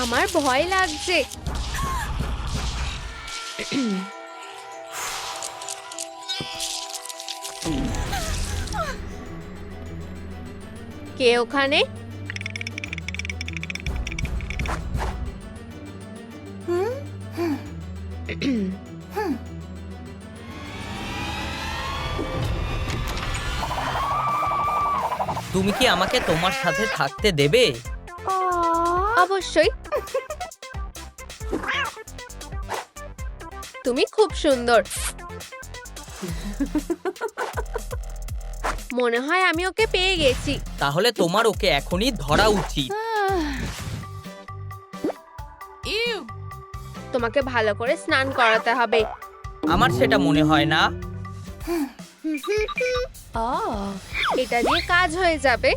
আমার ভয় লাগছে। কে ওখানে? তুমি কি আমাকে তোমার সাথে থাকতে দেবে? অবশ্যই। তুমি খুব সুন্দর। মনে হয় আমি ওকে পেয়ে গেছি। তাহলে তোমার ওকে এখনই ধরা উচিত। তোমাকে ভালো করে স্নান করাতে হবে। আমার সেটা মনে হয় না। এটা দিয়ে কাজ হয়ে যাবে।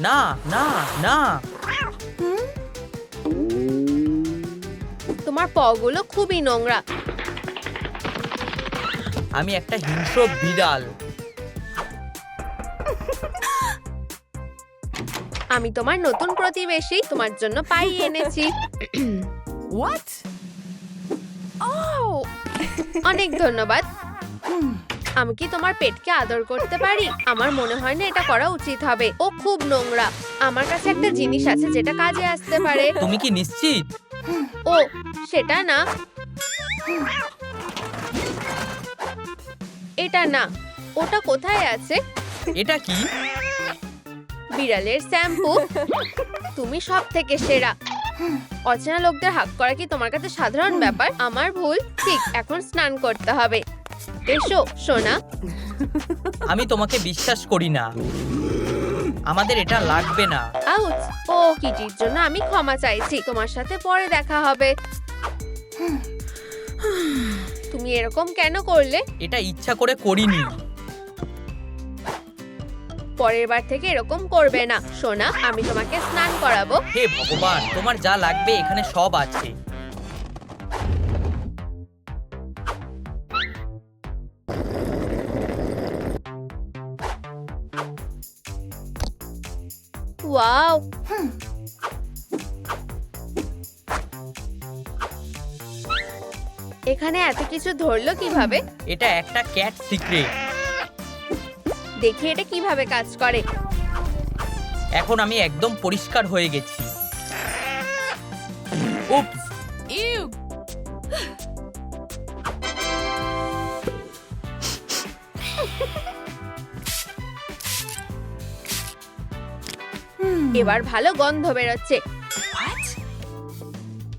না না না। তোমার পগুলো খুবই নোংরা। আমি একটা হিংস্র বিড়াল। আমি তোমার নতুন প্রতিবেশী তোমার জন্য পাই এনেছি। What? অনেক ধন্যবাদ। আমি কি তোমার পেটকে আদর করতে পারি? আমার মনে হয় না এটা করা উচিত হবে। ও খুব নোংরা। আমার কাছে একটা জিনিস আছে যেটা কাজে আসতে পারে। তুমি কি নিশ্চিত? ও সেটা না। এটা না। ওটা কোথায় আছে? এটা কি? বিড়ালের শ্যাম্পু। তুমি সব থেকে সেরা। অচেনা লোকদের হাক করা কি তোমার কাছে সাধারণ ব্যাপার? আমার ভুল। ঠিক এখন স্নান করতে হবে। এসো সোনা। আমি তোমাকে বিশ্বাস করি না। আমাদের এটা লাগবে না। আউচ ও কিটির জন্য আমি ক্ষমা চাইছি। তোমার সাথে পরে দেখা হবে। তুমি এরকম কেন করলে? এটা ইচ্ছা করে করিনি। পরের বার থেকে এরকম করবে না। সোনা আমি তোমাকে স্নান করাবো। হে ভগবান তোমার যা লাগবে এখানে সব আছে। ওয়াও! এখানে এত কিছু ধরলো কীভাবে? এটা একটা ক্যাট সিক্রেট দেখি এটা কীভাবে কাজ করে। এখন আমি একদম পরিষ্কার হয়ে গেছি। উপস Ew. এবার ভালো গন্ধ বেরোচ্ছে।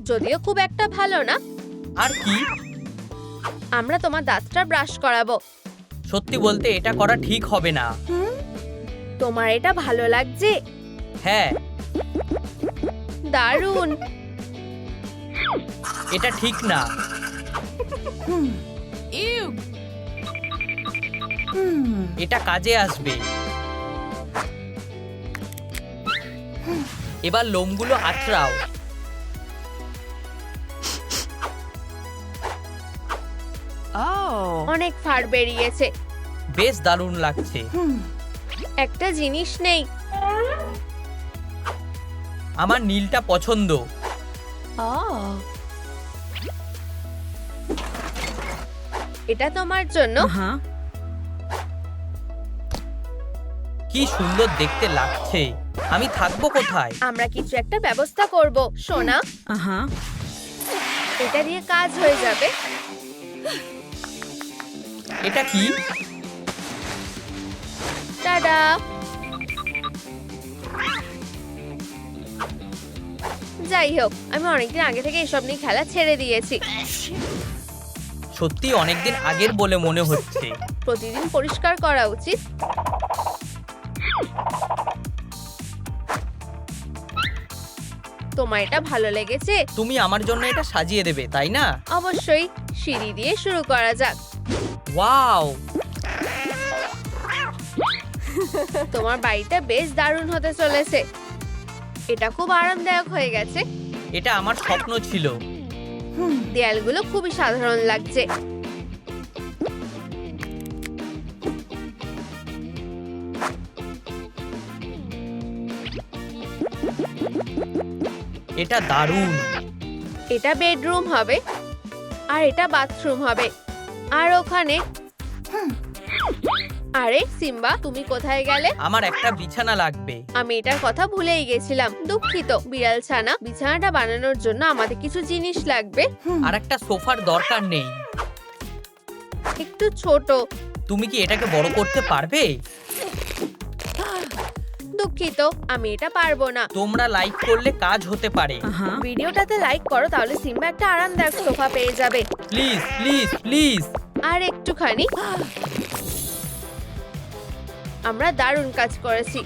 যদিও খুব একটা ভালো না। আর কি? আমরা তোমার দাঁতটা ব্রাশ করাবো। সত্যি বলতে এটা করা ঠিক হবে না। তোমার এটা ভালো লাগছে? হ্যাঁ। দারুণ। এটা ঠিক না. এটা কাজে আসবে। এবার লোমগুলো আঁচড়াও অনেক ফার বেরিয়েছে। বেশ দারুণ লাগছে। একটা জিনিস নেই। আমার নীলটা পছন্দ. এটা তোমার জন্য। huh. কি সুন্দর দেখতে লাগছে। আমি থাকব কোথায়? আমরা কিছু একটা ব্যবস্থা করব সোনা। Uh এটা দিয়ে কাজ হয়ে যাবে। এটা কি? যাই হোক আমি অনেকদিন আগে থেকে এসব নিয়ে খেলা ছেড়ে দিয়েছি। সত্যি অনেকদিন আগের বলে মনে হচ্ছে। প্রতিদিন পরিষ্কার করা উচিত। তোমার এটা ভালো লেগেছে? তুমি আমার জন্য এটা সাজিয়ে দেবে তাই না? অবশ্যই সিঁড়ি দিয়ে শুরু করা যাক। ওয়াও তোমার বাড়িটা বেশ দারুণ হতে চলেছে। এটা খুব আরামদায়ক হয়ে গেছে। এটা আমার স্বপ্ন ছিল। দেয়ালগুলো খুবই সাধারণ লাগছে। এটা দারুণ। এটা বেডরুম হবে আর এটা বাথরুম হবে। আর ওখানে? আরে সিম্বা তুমি কোথায় গেলে? আমার একটা বিছানা লাগবে। আমি এটার কথা ভুলেই গেছিলাম। দুঃখিত বিড়াল ছানা। বিছানাটা বানানোর জন্য আমাদের কিছু জিনিস লাগবে। আর একটা সোফার দরকার নেই। একটু ছোট। তুমি কি এটাকে বড় করতে পারবে? দুঃখিত আমি এটা পারব না। তোমরা লাইক করলে কাজ হতে পারে। ভিডিওটাতে লাইক করো তাহলে সিম্বা একটা আরামদায়ক সোফা পেয়ে যাবে। Please please please. আর একটুখানি আমরা দারুণ কাজ করেছি।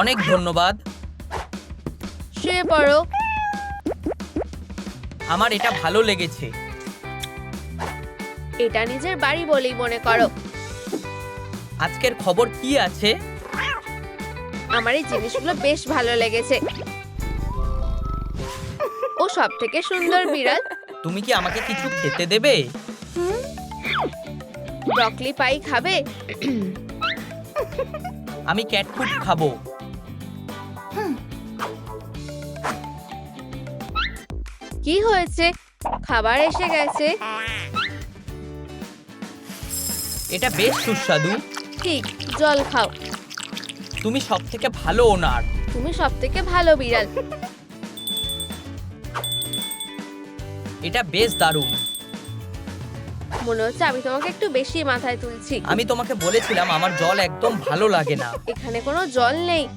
অনেক ধন্যবাদ। শুয়ে পড়ো। আমার এটা ভালো লেগেছে। এটা নিজের বাড়ি বলেই মনে করো। আজকের খবর কি আছে? আমার এই জিনিসগুলো বেশ ভালো লেগেছে। ও সব থেকে সুন্দর বিড়াল। তুমি কি আমাকে কিছু খেতে দেবে? ব্রকলি পাই খাবে? আমি ক্যাট ফুড খাব। কি হয়েছে? খাবার এসে গেছে। এটা বেশ সুস্বাদু। ঠিক জল খাও। তুমি সব থেকে ভালো ওনার। তুমি সব থেকে ভালো বিড়াল। এটা বেশ দারুণ। মনে হচ্ছে আমি তোমাকে একটু বেশি মাথায় তুলছি। আমি তোমাকে বলেছিলাম আমার জল একদম ভালো লাগে না। এখানে কোনো জল নেই।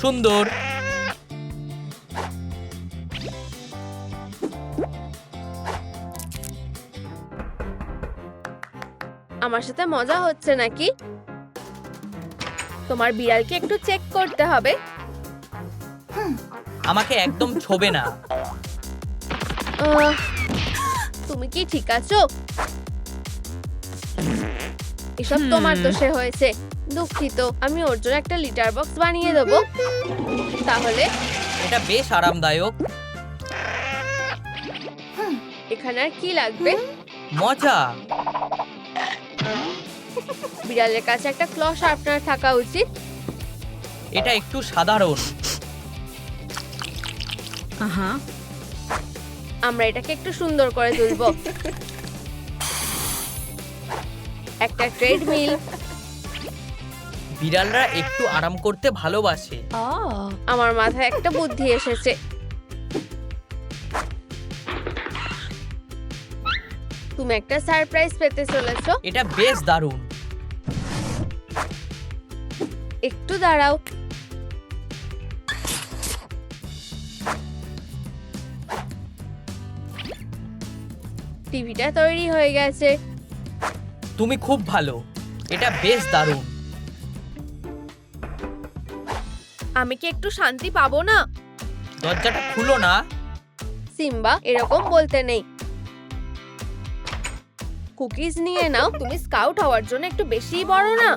সুন্দর। আমার সাথে মজা হচ্ছে নাকি? তোমার বিড়ালকে একটু চেক করতে হবে। আমাকে একদম ছোবে না। আহ, তুমি কি ঠিক আছো? এসব তোমার দোষে হয়েছে। দুঃখিত আমি ওর জন্য একটা লিটার বক্স বানিয়ে দেবো। তাহলে? এটা বেশ আরামদায়ক। এখানে আর কি লাগবে? মজা। বিড়ালের কাছে একটা ক্ল শার্পনার থাকা উচিত। এটা একটু সাধারণ। huh. আমরা এটাকে একটু সুন্দর করে তুলবো। একটা ট্রেডমিল বিড়ালরা একটু আরাম করতে ভালোবাসে. আমার মাথায় একটা বুদ্ধি এসেছে। তুমি একটা সারপ্রাইজ পেতে চলেছো। এটা বেশ দারুণ। একটু দাঁড়াও। টিভিটা তৈরি হয়ে গেছে। তুমি খুব ভালো। এটা বেশ দারুণ। আমি কি একটু শান্তি পাবো না? দরজাটা খুলো না। সিম্বা এরকম বলতে নেই। কুকিজ নিয়ে নাও তুমি স্কাউট হওয়ার জন্য একটু বেশি বড় না।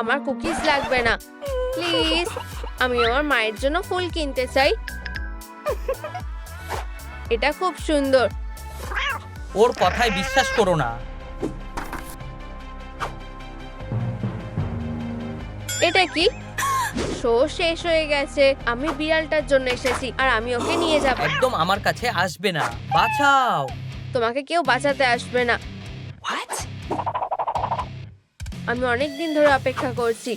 আমার কুকিজ লাগবে না। প্লিজ আমি আমার মায়ের জন্য ফুল কিনতে চাই। এটা খুব সুন্দর। ওর কথায় বিশ্বাস করো না। এটা কি? শো শেষ হয়ে গেছে। আমি বিড়ালটার জন্য এসেছি আর আমি ওকে নিয়ে যাব। একদম আমার কাছে আসবে না। বাঁচাও। তোমাকে কেউ বাঁচাতে আসবে না। What? আমি অনেক দিন ধরে অপেক্ষা করছি।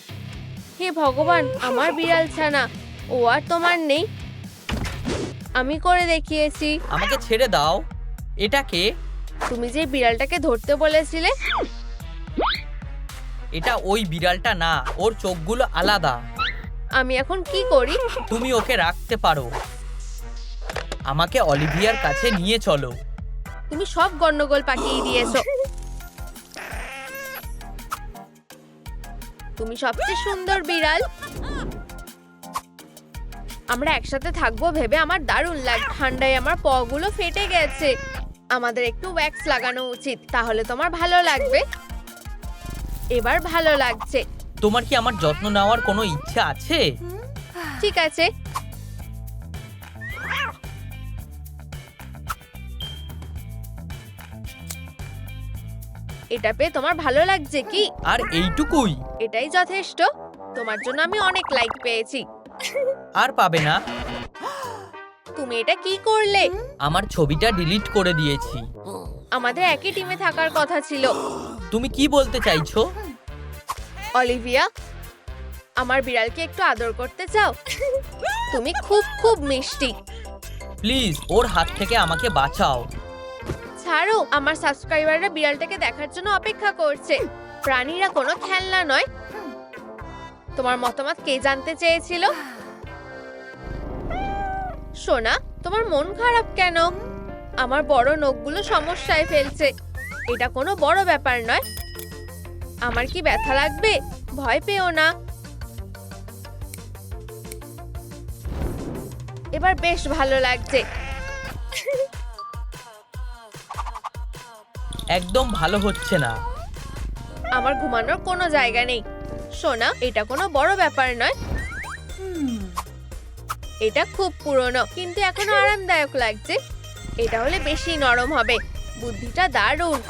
হে ভগবান আমার বিড়াল ছানা ও আর তোমার নেই? আমি করে দেখিয়েছি। আমাকে ছেড়ে দাও। এটাকে তুমি যে বিড়ালটাকে ধরতে বলেছিলে? এটা ওই বিড়ালটা না ওর চোখগুলো আলাদা। আমি এখন কি করি? তুমি ওকে রাখতে পারো। আমাকে অলিভিয়ার কাছে নিয়ে চলো। তুমি সব গন্ডগোল পাকিয়ে দিয়েছ। তুমি সবচেয়ে সুন্দর বিড়াল। আমরা একসাথে থাকব ভেবে আমার দারুণ লাগ ঠান্ডায় আমার পগুলো ফেটে গেছে। আমাদের একটু ওয়্যাক্স লাগানো উচিত তাহলে তোমার ভালো লাগবে। এবার ভালো লাগছে। তোমার কি আমার যত্ন নেওয়ার কোনো ইচ্ছা আছে? ঠিক আছে। এটা পেয়ে তোমার ভালো লাগছে কি? আর এইটুকুই। এটাই যথেষ্ট। তোমার জন্য আমি অনেক লাইক পেয়েছি। আর পাবে না। তুমি এটা কি করলে? আমার ছবিটা ডিলিট করে দিয়েছি। আমাদের একই টিমে থাকার কথা ছিল। তুমি কি বলতে চাইছো? অলিভিয়া আমার বিড়ালকে একটু আদর করতে চাও? তুমি খুব খুব মিষ্টি। প্লিজ ওর হাত থেকে আমাকে বাঁচাও। ছাড়ো আমার সাবস্ক্রাইবাররা বিড়ালটাকে দেখার জন্য অপেক্ষা করছে। প্রাণীরা কোনো খেলনা নয়। তোমার মতামত কে জানতে চেয়েছিল? সোনা তোমার মন খারাপ কেন? আমার বড় নখগুলো সমস্যায় ফেলছে। এটা কোনো বড় ব্যাপার নয়। আমার কি ব্যথা লাগবে? ভয় পেও না। এবার বেশ ভালো লাগছে। একদম ভালো হচ্ছে না। আমার ঘুমানোর কোনো জায়গা নেই। সোনা এটা কোনো বড় ব্যাপার নয়। এটা খুব পুরনো কিন্তু এখনও আরামদায়ক লাগছে। এটা হলে বেশি নরম হবে। বুদ্ধিটা দারুণ।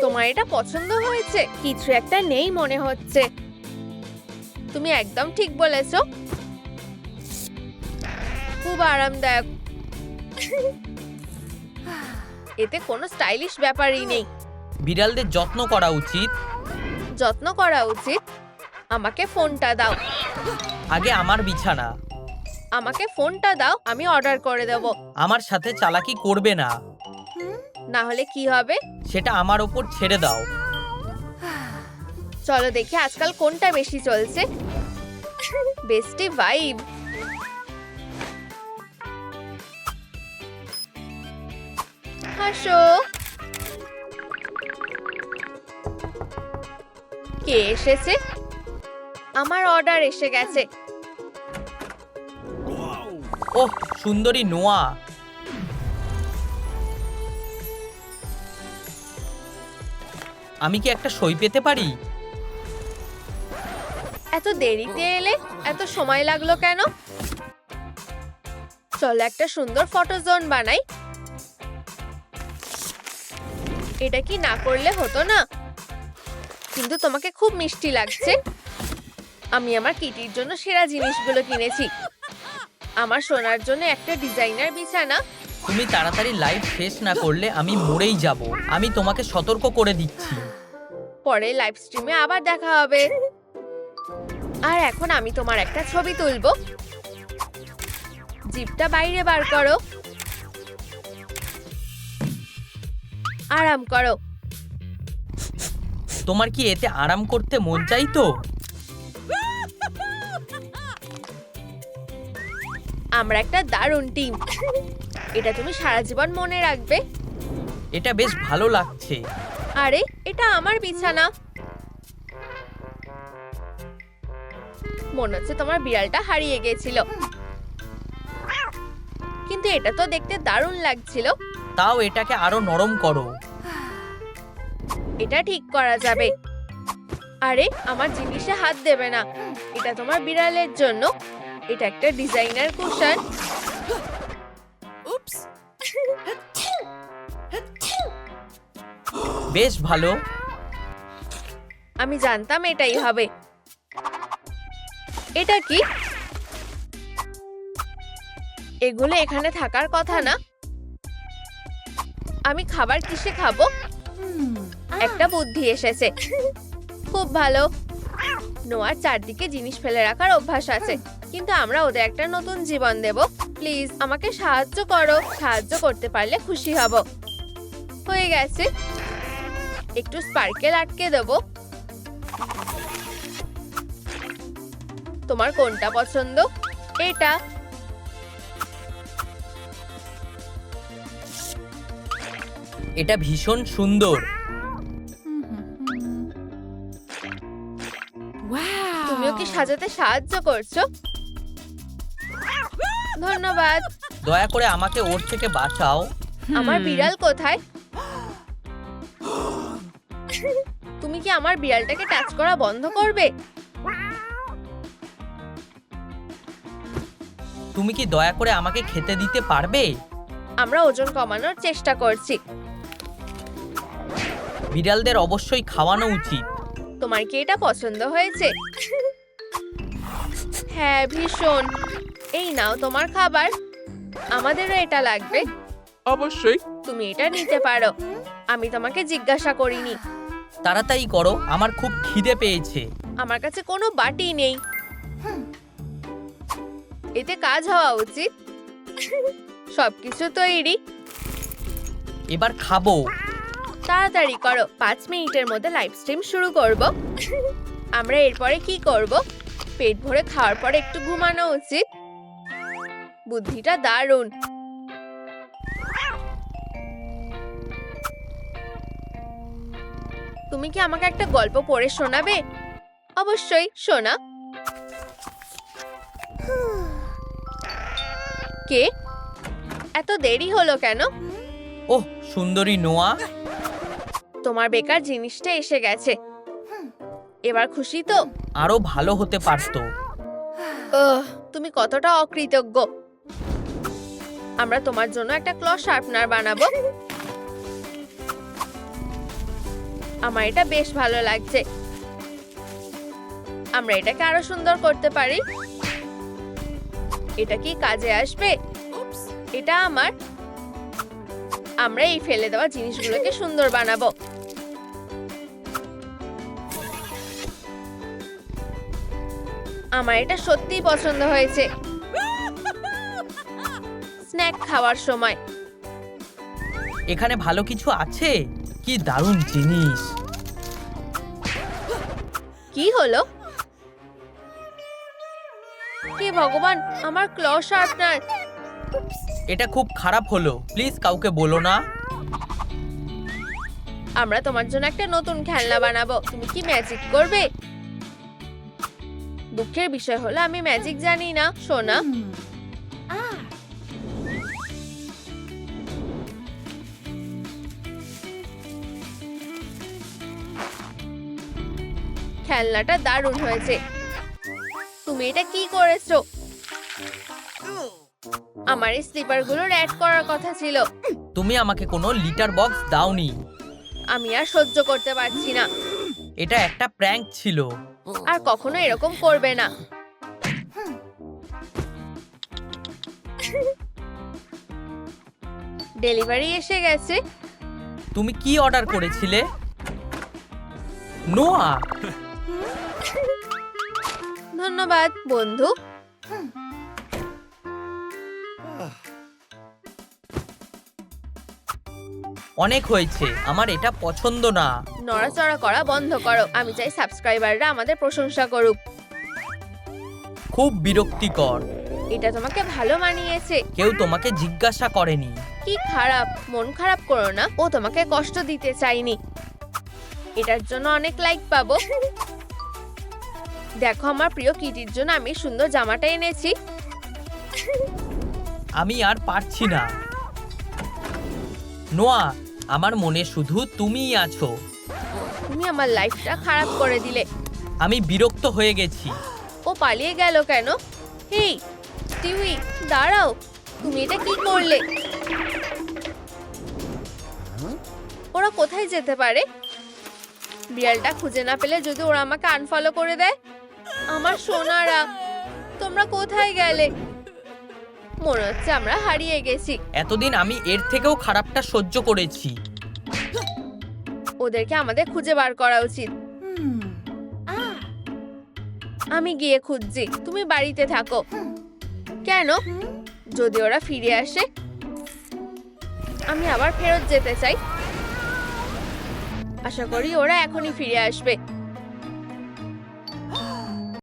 তোমার এটা পছন্দ হয়েছে? কিছু একটা নেই মনে হচ্ছে। তুমি একদম ঠিক বলেছ। খুব আরামদায়ক। এতে কোনো স্টাইলিশ ব্যাপারই নেই। বিড়ালদের যত্ন করা উচিত। যত্ন করা উচিত। আমাকে ফোনটা দাও। আগে আমার বিছানা। আমাকে ফোনটা দাও আমি অর্ডার করে দেব। আমার সাথে চালাকি করবে না। না হলে কি হবে? সেটা আমার ওপর ছেড়ে দাও। চলো দেখি আজকাল কোনটা বেশি চলছে। Bestie vibe. হাসো কে এসেছে? আমার অর্ডার এসে গেছে। ওহ সুন্দরী নোয়া। আমি কি একটা সই পেতে পারি? এত দেরিতে এলে এত সময় লাগল কেন? চলো একটা সুন্দর ফটো জোন বানাই। এটা কি না করলে হতো না? কিন্তু তোমাকে খুব মিষ্টি লাগছে। আমি আমার কিটির জন্য সেরা জিনিসগুলো কিনেছি। আমার সোনার জন্য একটা ডিজাইনার বিছানা। তুমি তাড়াতাড়ি লাইভ শেষ না করলে আমি মরেই যাব। আমি তোমাকে সতর্ক করে দিচ্ছি। পরে লাইভ স্ট্রিমে আবার দেখা হবে। আর এখন আমি তোমার একটা ছবি তুলবো। জিপটা বাইরে বার করো। আরাম করো। তোমার কি এতে আরাম করতে মন চাই তো? আমরা একটা দারুণ টিম। এটা তুমি সারা জীবন মনে রাখবে। এটা বেশ ভালো লাগছে। আরে এটা আমার বিছানা। মনে হচ্ছে তোমার বিড়ালটা হারিয়ে গেছিল। কিন্তু এটা তো দেখতে দারুণ লাগছিল। তাও এটাকে আরও নরম করো। এটা ঠিক করা যাবে। আরে আমার জিনিসে হাত দেবে না। এটা তোমার বিড়ালের জন্য। এটা একটা ডিজাইনার কুশন। Oops. বেশ ভালো। আমি জানতাম এটাই হবে। এটা কি? এগুলো এখানে থাকার কথা না। আমি খাবার কিসে খাব? একটা বুদ্ধি এসেছে। খুব ভালো। নোয়ার চারদিকে জিনিস ফেলে রাখার অভ্যাস আছে। কিন্তু আমরা ওদের একটা নতুন জীবন দেব। প্লিজ, আমাকে সাহায্য করো। সাহায্য করতে পারলে খুশি হব। হয়ে গেছে। একটু স্পার্কেল আটকে দেবো। তোমার কোনটা পছন্দ? এটা। এটা ভীষণ সুন্দর। সাজাতে সাহায্য করছ। ধন্যবাদ। দয়া করে আমাকে ওর থেকে বাঁচাও। আমার বিড়াল কোথায়? তুমি কি আমার বিড়ালটাকে টাচ করা বন্ধ করবে? তুমি কি দয়া করে আমাকে খেতে দিতে পারবে? আমরা ওজন কমানোর চেষ্টা করছি। বিড়ালদের অবশ্যই খাওয়ানো উচিত। তোমার কি এটা পছন্দ হয়েছে? হ্যাঁ ভীষণ। এই নাও তোমার খাবার। আমাদেরও এটা লাগবে। অবশ্যই। তুমি এটা নিতে পারো। আমি তোমাকে জিজ্ঞাসা করিনি। তাড়াতাড়ি করো আমার খুব খিদে পেয়েছে। আমার কাছে কোনো বাটি নেই। এতে কাজ হওয়া উচিত। সবকিছু তৈরি। এবার খাব। তাড়াতাড়ি করো। পাঁচ মিনিটের মধ্যে লাইভ স্ট্রিম শুরু করব। আমরা এরপরে কি করব? পেট ভরে খাওয়ার পরে একটু ঘুমানো উচিত। বুদ্ধিটা দারুণ। তুমি কি আমাকে একটা গল্প পড়ে শোনাবে? অবশ্যই শোনা। কে? এত দেরি হলো কেন? ওহ সুন্দরী নোয়া। তোমার বেকার জিনিসটা এসে গেছে। এবার খুশি তো? আরও ভালো হতে পারতো। তুমি কতটা অকৃতজ্ঞ। আমরা তোমার জন্য একটা ক্ল শার্পনার বানাবো। আমার এটা বেশ ভালো লাগছে। আমরা এটাকে আরও সুন্দর করতে পারি। এটা কি কাজে আসবে? এটা আমার। আমরা এই ফেলে দেওয়া জিনিসগুলোকে সুন্দর বানাবো। আমার এটা সত্যিই পছন্দ হয়েছে। স্ন্যাক খাওয়ার সময়। এখানে ভালো কিছু আছে? কি দারুণ জিনিস। কি হলো? কে ভগবান আমার ক্ল শার্পনার এটা খুব খারাপ হলো। প্লিজ কাউকে বলো না। আমরা তোমার জন্য একটা নতুন খেলনা বানাবো। তুমি কি ম্যাজিক করবে? দুঃখের বিষয় হলো আমি ম্যাজিক জানি না সোনা. খেলনাটা দারুণ হয়েছে। তুমি এটা কি করেছ? আমার এই স্লিপারগুলোর অ্যাড করার কথা ছিল। তুমি আমাকে কোনো লিটার বক্স দাওনি। আমি আর সহ্য করতে পারছি না। এটা একটা প্র্যাঙ্ক ছিল। আর কখনো এরকম করবে না। ডেলিভারি এসে গেছে। তুমি কি অর্ডার করেছিলে? নোয়া। ধন্যবাদ বন্ধু। অনেক হয়েছে। আমার এটা পছন্দ না। নড়াচড়া করা বন্ধ করো। আমি চাই সাবস্ক্রাইবাররা আমাদের প্রশংসা করুক। খুব বিরক্তিকর। এটা তোমাকে ভালো মানিয়েছে। কেউ তোমাকে জিজ্ঞাসা করেনি। কি খারাপ? মন খারাপ করো না। ও তোমাকে কষ্ট দিতে চাইনি এটার জন্য অনেক লাইক পাবো। দেখো আমার প্রিয় কিটির জন্য আমি সুন্দর জামাটা এনেছি। আমি আর পারছি না। নোয়া আমার মনে শুধু তুমিই আছো। তুমি আমার লাইফটা খারাপ করে দিলে। আমি বিরক্ত হয়ে গেছি। ও পালিয়ে গেল কেন? হেই টিউই দাঁড়াও তুমি এটা কি করলে? ওরা কোথায় যেতে পারে? বিড়ালটা খুঁজে না পেলে যদি ওরা আমাকে আনফলো করে দেয়? আমার সোনারা তোমরা কোথায় গেলে? মনে হচ্ছে আমরা হারিয়ে গেছি। এতদিন আমি এর থেকেও খারাপটা সহ্য করেছি। ওদেরকে আমাদের খুঁজে বার করা উচিত. আমি গিয়ে খুঁজছি তুমি বাড়িতে থাকো। কেন? যদি ওরা ফিরে আসে আমি আবার ফেরত যেতে চাই। আশা করি ওরা এখনই ফিরে আসবে।